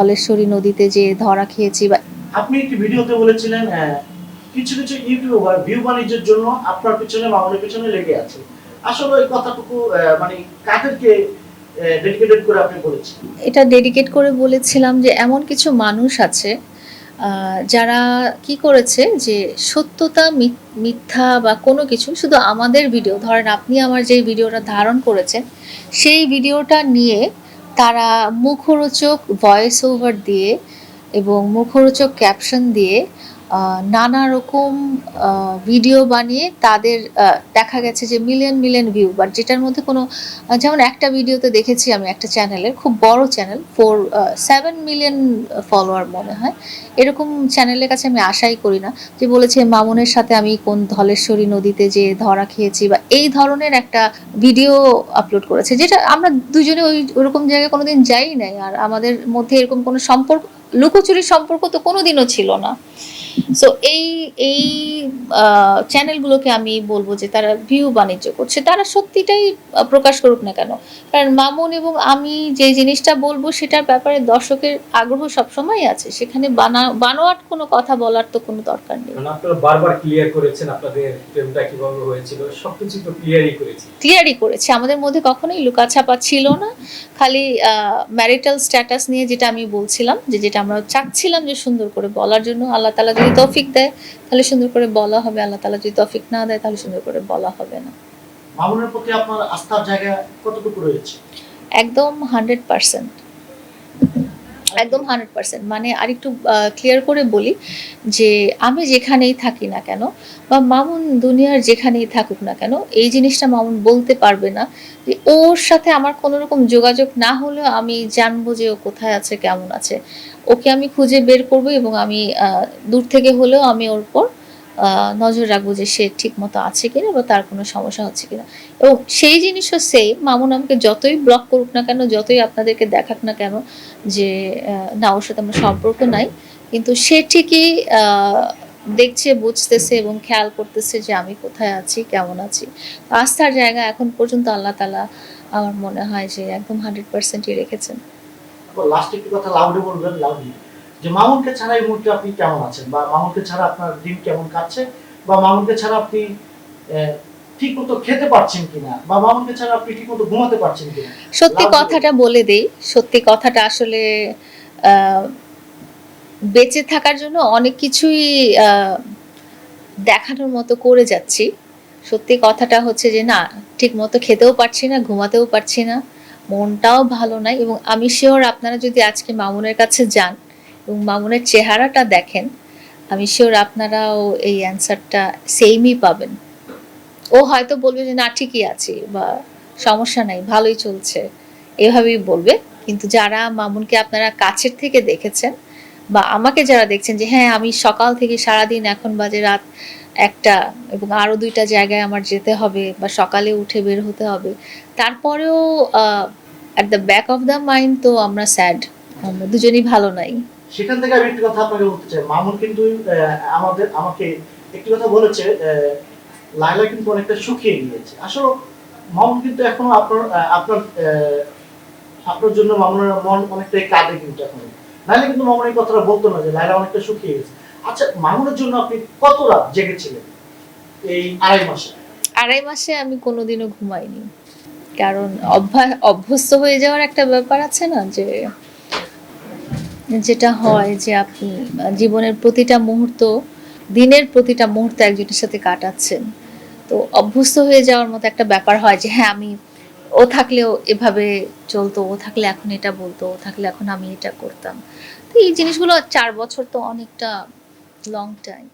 ধলেশ্বরী নদীতে যে ধরা খেয়েছি বা আপনি একটি ভিডিওতে বলেছিলেন আহ, কিছু কিছু ইউটিউবার ভিউ বাণিজ্যের জন্য আপনার পিছনে মামুনের পিছনে লেগে আছে। আসলে এই কথাটুকু মানে কাদেরকে ডেডিকেটেড করে আপনি বলেছেন? এটা ডেডিকেট করে বলেছিলাম যে এমন কিছু মানুষ আছে যারা কি করেছে যে সত্যতা মিথ্যা বা কোনো কিছু শুধু আমাদের ভিডিও ধরেন আপনি আমার যে ভিডিওটা ধারণ করেছেন সেই ভিডিওটা নিয়ে তারা মুখরোচক ভয়েস ওভার দিয়ে এবং মুখরোচক ক্যাপশন দিয়ে নানা রকম ভিডিও বানিয়ে তাদের দেখা গেছে যে মিলিয়ন মিলিয়ন ভিউ বাট যেটার মধ্যে কোনো যেমন একটা ভিডিওতে দেখেছি আমি একটা চ্যানেলের খুব বড় channel four seven million follower মনে হয়। এরকম চ্যানেলের কাছে আমি আশাই করি না যে বলেছে, মামুনের সাথে আমি কোন ধলেশ্বরী নদীতে যে ধরা খেয়েছি বা এই ধরনের একটা ভিডিও আপলোড করেছে। যেটা আমরা দুজনে ওই, ওরকম জায়গায় কোনোদিন যাই নাই। আর আমাদের মধ্যে এরকম কোনো সম্পর্ক, লুকোচুরির সম্পর্ক তো কোনোদিনও ছিল না। সো এই এই চ্যানেলগুলোকে আমি বলব যে তারা ভিউ বাণিজ্য করছে। তারা সত্যিটাই প্রকাশ করুক না কেন। কারণ মামুন এবং আমি যে জিনিসটা বলব সেটার ব্যাপারে দর্শকের আগ্রহ সবসময় আছে। সেখানে বানা বানোয়াট কোনো কথা বলার তো কোনো দরকার নেই। আপনারা বারবার ক্লিয়ার করেছেন আপনাদের প্রেমটা কীভাবে হয়েছিল। সবকিছু তো ক্লিয়ারই করেছি। ক্লিয়ারই করেছে। আমাদের মধ্যে কখনোই লুকাছাপা ছিল না। খালি ম্যারিটাল স্ট্যাটাস নিয়ে যেটা আমি বলছিলাম যে যেটা আমরা চাচ্ছিলাম যে সুন্দর করে বলার জন্য আল্লাহ তালা যদি তৌফিক দেয় তাহলে সুন্দর করে বলা হবে আল্লাহ তালা যদি তৌফিক না দেয় তাহলে সুন্দর করে বলা হবে না। মামুনের প্রতি আপনার আস্থার জায়গা কতটুকু রয়েছে? একদম হান্ড্রেড পার্সেন্ট একদম হান্ড্রেড পার্সেন্ট মানে আরেকটু ক্লিয়ার করে বলি যে আমি যেখানেই থাকি না কেন বা মামুন দুনিয়ার যেখানেই থাকুক না কেন এই জিনিসটা মামুন বলতে পারবে না যে ওর সাথে আমার কোনো রকম যোগাযোগ না হলেও আমি জানব যে ও কোথায় আছে কেমন আছে। ওকে আমি খুঁজে বের করব এবং আমি দূর থেকে হলেও আমি ওর আহ, নজর রাখব যে সে ঠিক মতো আছে কিনা বা তার কোনো সমস্যা হচ্ছে কিনা। এবং সেই জিনিসও সেম মামুন আমাকে যতই ব্লক করুক না কেন, যতই আপনাদেরকে দেখাক না কেন যে না, ওর সাথে আমার সম্পর্ক নাই, কিন্তু সে ঠিকই দেখছে, বুঝতেছে এবং খেয়াল করতেছে যে আমি কোথায় আছি, কেমন আছি। আস্থার জায়গা এখন পর্যন্ত আল্লাহ তালা আমার মনে হয় যে একদম হান্ড্রেড পার্সেন্টই রেখেছেন। লাস্ট একটি কথা লাউডে বলবেন লাউডলি যে মামুনকে ছাড়া এই মুহূর্তে আপনি কেমন আছেন? বা মামুনকে ছাড়া আপনার দিন কেমন কাটছে? বা মামুনকে ছাড়া আপনি ঠিক মতো খেতে পারছেন কিনা? বা মামুনকে ছাড়া আপনি ঠিক মতো ঘুমাতে পারছেন কিনা? সত্যি কথাটা বলে দেই। সত্যি কথাটা আসলে বেঁচে থাকার জন্য অনেক কিছুই দেখানোর মতো করে যাচ্ছি। সত্যি কথাটা হচ্ছে যে না ঠিক মতো খেতেও পারছি না ঘুমাতেও পারছি না মনটাও ভালো নাই এবং আমি শিওর আপনারা যদি আজকে মামুনের কাছে যান এবং মামুনের চেহারাটা দেখেন, আমি শিওর আপনারাও এই অ্যান্সারটা সেমই পাবেন। ও হয়তো বলবে যে, না, ঠিকই আছি বা সমস্যা নাই, ভালোই চলছে। এভাবেই বলবে। কিন্তু যারা মামুনকে আপনারা কাছের থেকে দেখেছেন বা আমাকে যারা দেখছেন যে হ্যাঁ আমি সকাল থেকে সারাদিন এখন বাজে রাত একটা এবং আরও দুইটা জায়গায় আমার যেতে হবে বা সকালে উঠে বের হতে হবে। তারপরেও at the back of the mind তো আমরা স্যাড আমরা দুজনই ভালো নাই। সেখান থেকে আমি একটি কথা আপনাকে বলতে চাই। মামুন কিন্তু আমাদের, আমাকে একটি কথা বলেছে লাইলা কিন্তু অনেকটা শুকিয়ে গিয়েছে। আসলে মামুন কিন্তু এখনও আপনার আপনার আপনার জন্য মামুনের মন অনেকটাই কাঁদে কিন্তু এখন। নাইলে কিন্তু মামুন এই কথাটা বলতো না যে লাইলা অনেকটা শুকিয়ে গেছে। আচ্ছা মামুনের জন্য আপনি কত রাত জেগেছিলেন এই আড়াই মাসে? আড়াই মাসে আমি কোনোদিনও ঘুমাইনি। কারণ অভ্যাস অভ্যস্ত হয়ে যাওয়ার একটা ব্যাপার আছে না যে যেটা হয়। যে আপনি জীবনের প্রতিটা মুহূর্ত দিনের প্রতিটা মুহূর্ত একজনের সাথে কাটাচ্ছেন। তো অভ্যস্ত হয়ে যাওয়ার মতো একটা ব্যাপার হয় যে হ্যাঁ আমি ও থাকলেও এভাবে চলতো ও থাকলে এখন এটা বলতো ও থাকলে এখন আমি এটা করতাম। তো এই জিনিসগুলো চার বছর তো অনেকটা লং টাইম